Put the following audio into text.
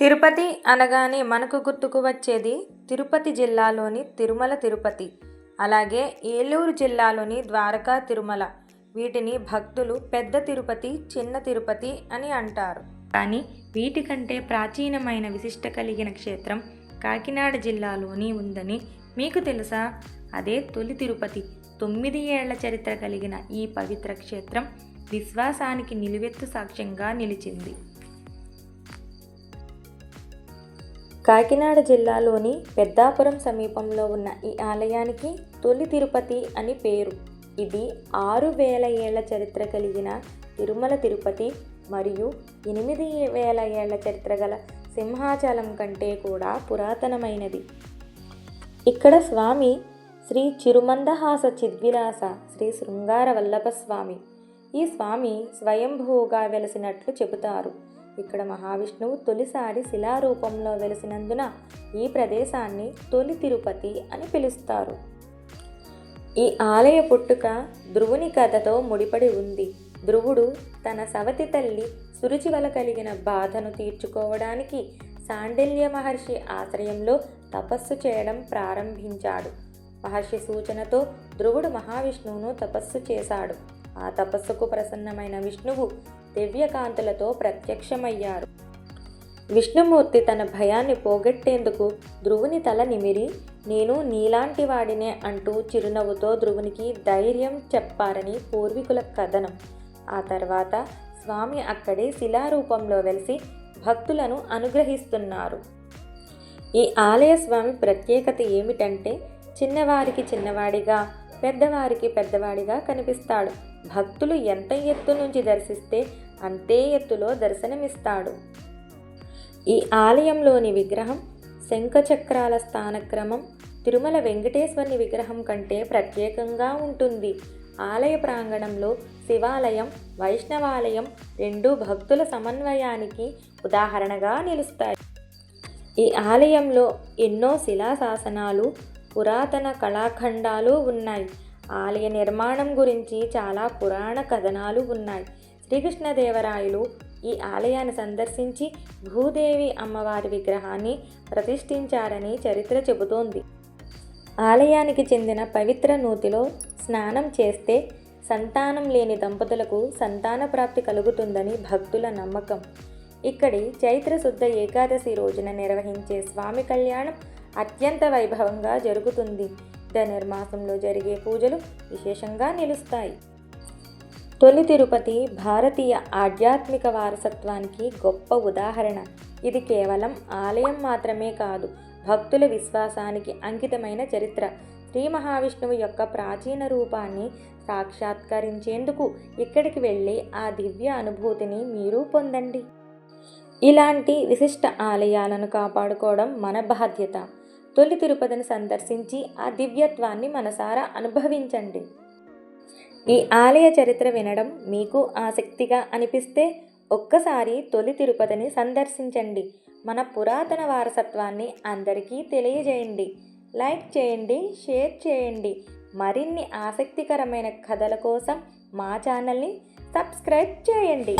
తిరుపతి అనగానే మనకు గుర్తుకు వచ్చేది తిరుపతి జిల్లాలోని తిరుమల తిరుపతి. అలాగే ఏలూరు జిల్లాలోని ద్వారకా తిరుమల. వీటిని భక్తులు పెద్ద తిరుపతి చిన్న తిరుపతి అని అంటారు. కానీ వీటికంటే ప్రాచీనమైన విశిష్ట కలిగిన క్షేత్రం కాకినాడ జిల్లాలోని ఉందని మీకు తెలుసా? అదే తొలి తిరుపతి. తొమ్మిది ఏళ్ళ చరిత్ర కలిగిన ఈ పవిత్ర క్షేత్రం విశ్వాసానికి నిలువెత్తు సాక్ష్యంగా నిలిచింది. కాకినాడ జిల్లాలోని పెద్దాపురం సమీపంలో ఉన్న ఈ ఆలయానికి తొలి తిరుపతి అని పేరు. ఇది ఆరు వేల ఏళ్ళ చరిత్ర కలిగిన తిరుమల తిరుపతి మరియు ఎనిమిది వేల ఏళ్ళ చరిత్ర గల సింహాచలం కంటే కూడా పురాతనమైనది. ఇక్కడ స్వామి శ్రీ చిరుమందహాస చిద్విలాస శ్రీ శృంగార వల్లభ స్వామి. ఈ స్వామి స్వయంభూగా వెలసినట్లు చెబుతారు. ఇక్కడ మహావిష్ణువు తొలిసారి శిలారూపంలో వెలిసినందున ఈ ప్రదేశాన్ని తొలి తిరుపతి అని పిలుస్తారు. ఈ ఆలయ పుట్టుక ధ్రువుని కథతో ముడిపడి ఉంది. ధ్రువుడు తన సవతి తల్లి సురుచి వల కలిగిన బాధను తీర్చుకోవడానికి సాండిల్య మహర్షి ఆశ్రయంలో తపస్సు చేయడం ప్రారంభించాడు. మహర్షి సూచనతో ధ్రువుడు మహావిష్ణువును తపస్సు చేశాడు. ఆ తపస్సుకు ప్రసన్నమైన విష్ణువు దివ్యకాంతులతో ప్రత్యక్షమయ్యారు. విష్ణుమూర్తి తన భయాన్ని పోగొట్టేందుకు ధ్రువుని తల నిమిరి నేను నీలాంటి వాడినే అంటూ చిరునవ్వుతో ధ్రువునికి ధైర్యం చెప్పారని పూర్వీకుల కథనం. ఆ తర్వాత స్వామి అక్కడే శిలారూపంలో వెలిసి భక్తులను అనుగ్రహిస్తున్నారు. ఈ ఆలయ స్వామి ప్రత్యేకత ఏమిటంటే చిన్నవారికి చిన్నవాడిగా పెద్దవారికి పెద్దవాడిగా కనిపిస్తాడు. భక్తులు ఎంత ఎత్తు నుంచి దర్శిస్తే అంతే ఎత్తులో దర్శనమిస్తాడు. ఈ ఆలయంలోని విగ్రహం శంఖచక్రాల స్థానక్రమం తిరుమల వెంకటేశ్వరుని విగ్రహం కంటే ప్రత్యేకంగా ఉంటుంది. ఆలయ ప్రాంగణంలో శివాలయం వైష్ణవాలయం రెండు భక్తుల సమన్వయానికి ఉదాహరణగా నిలుస్తాయి. ఈ ఆలయంలో ఎన్నో శిలాశాసనాలు పురాతన కళాఖండాలు ఉన్నాయి. ఆలయ నిర్మాణం గురించి చాలా పురాణ కథనాలు ఉన్నాయి. శ్రీకృష్ణదేవరాయలు ఈ ఆలయాన్ని సందర్శించి భూదేవి అమ్మవారి విగ్రహాన్ని ప్రతిష్ఠించారని చరిత్ర చెబుతోంది. ఆలయానికి చెందిన పవిత్ర నూతిలో స్నానం చేస్తే సంతానం లేని దంపతులకు సంతాన ప్రాప్తి కలుగుతుందని భక్తుల నమ్మకం. ఇక్కడి చైత్ర శుద్ధ ఏకాదశి రోజున నిర్వహించే స్వామి కళ్యాణం అత్యంత వైభవంగా జరుగుతుంది. ధనుర్మాసంలో జరిగే పూజలు విశేషంగా నిలుస్తాయి. తొలి తిరుపతి భారతీయ ఆధ్యాత్మిక వారసత్వానికి గొప్ప ఉదాహరణ. ఇది కేవలం ఆలయం మాత్రమే కాదు భక్తుల విశ్వాసానికి అంకితమైన చరిత్ర. శ్రీ మహావిష్ణువు యొక్క ప్రాచీన రూపాన్ని సాక్షాత్కరించేందుకు ఇక్కడికి వెళ్ళి ఆ దివ్య అనుభూతిని మీరు పొందండి. ఇలాంటి విశిష్ట ఆలయాలను కాపాడుకోవడం మన బాధ్యత. తొలి తిరుపతిని సందర్శించి ఆ దివ్యత్వాన్ని మనసారా అనుభవించండి. ఈ ఆలయ చరిత్ర వినడం మీకు ఆసక్తిగా అనిపిస్తే ఒక్కసారి తొలి తిరుపతిని సందర్శించండి. మన పురాతన వారసత్వాన్ని అందరికీ తెలియజేయండి. లైక్ చేయండి షేర్ చేయండి. మరిన్ని ఆసక్తికరమైన కథల కోసం మా ఛానల్ని సబ్స్క్రైబ్ చేయండి.